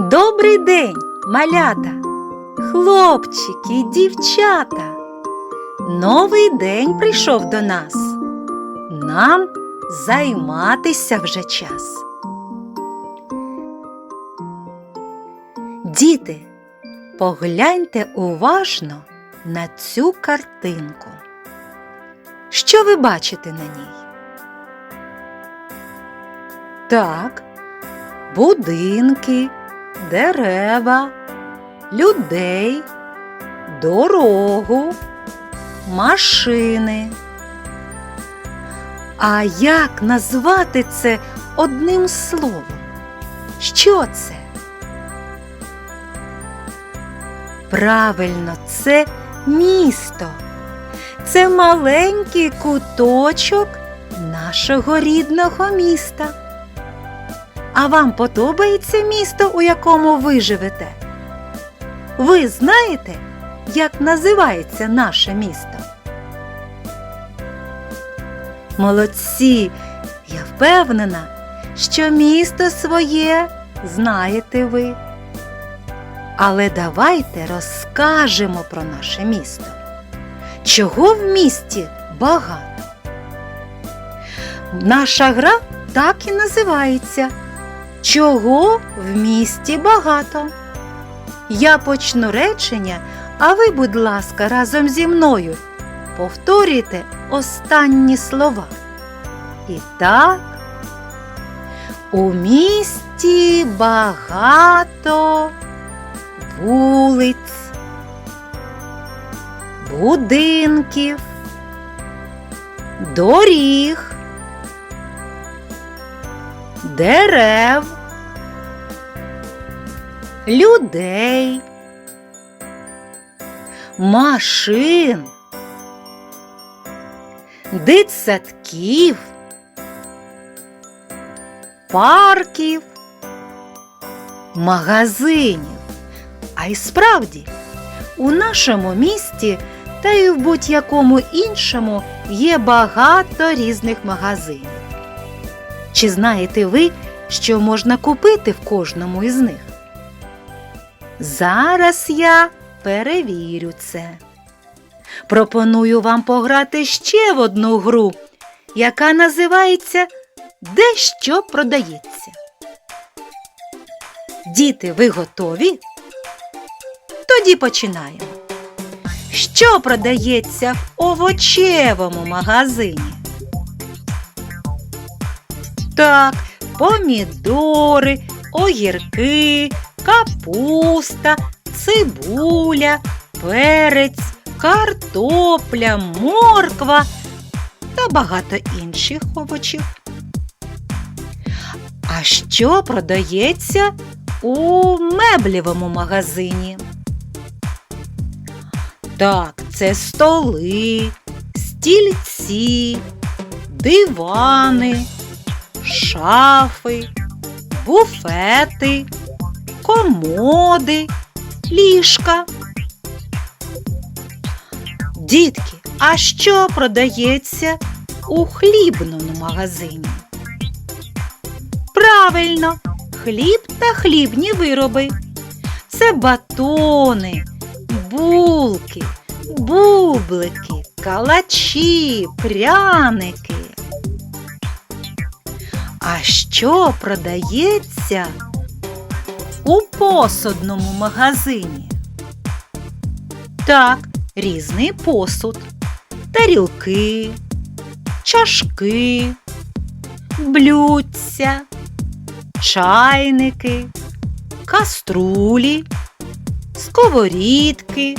Добрий день, малята, хлопчики дівчата. Новий день прийшов до нас. Нам займатися вже час. Діти, погляньте уважно на цю картинку. Що ви бачите на ній? Так, будинки, дерева, людей, дорогу, машини. А як назвати це одним словом? Що це? Правильно, це місто. Це маленький куточок нашого рідного міста. А вам подобається місто, у якому ви живете? Ви знаєте, як називається наше місто? Молодці! Я впевнена, що місто своє знаєте ви. Але давайте розкажемо про наше місто. Чого в місті багато? Наша гра так і називається. Чого в місті багато? Я почну речення, а ви, будь ласка, разом зі мною повторюйте останні слова. І так, у місті багато вулиць, будинків, доріг, дерев, людей, машин, дитсадків, парків, магазинів. А й справді, у нашому місті та й в будь-якому іншому є багато різних магазинів. Чи знаєте ви, що можна купити в кожному із них? Зараз я перевірю це. Пропоную вам пограти ще в одну гру, яка називається Де що продається. Діти, ви готові? Тоді починаємо. Що продається в овочевому магазині? Так, помідори, огірки, капуста, цибуля, перець, картопля, морква та багато інших овочів. А що продається у меблівому магазині? Так, це столи, стільці, дивани, шафи, буфети, комоди, ліжка. Дітки, а що продається у хлібному магазині? Правильно, хліб та хлібні вироби. Це батони, булки, бублики, калачі, пряники. А що продається у посудному магазині? Так, різний посуд, тарілки, чашки, блюдця, чайники, каструлі, сковорідки,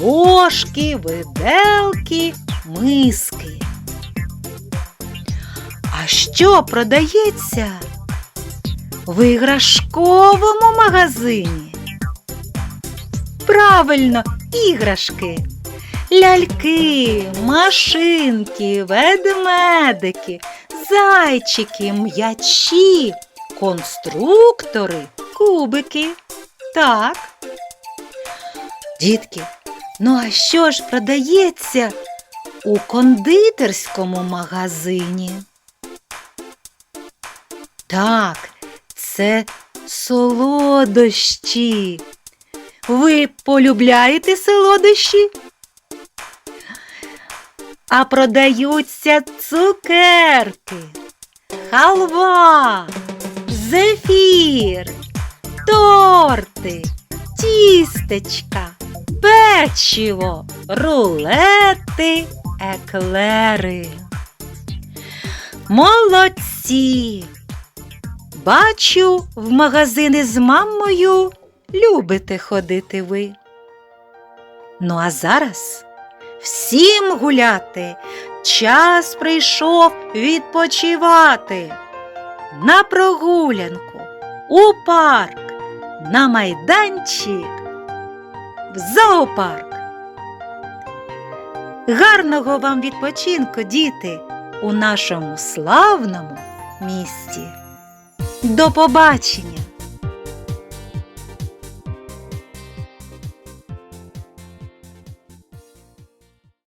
ложки, виделки, миски. А що продається в іграшковому магазині? Правильно, іграшки. Ляльки, машинки, ведмедики, зайчики, м'ячі, конструктори, кубики. Так. Дітки, ну а що ж продається у кондитерському магазині? Так, це солодощі. Ви полюбляєте солодощі? А продаються цукерки, халва, зефір, торти, тістечка, печиво, рулети, еклери. Молодці! Бачу, в магазини з мамою любите ходити ви. Ну а зараз всім гуляти, час прийшов відпочивати. На прогулянку, у парк, на майданчик, в зоопарк. Гарного вам відпочинку, діти, у нашому славному місті. До побачення!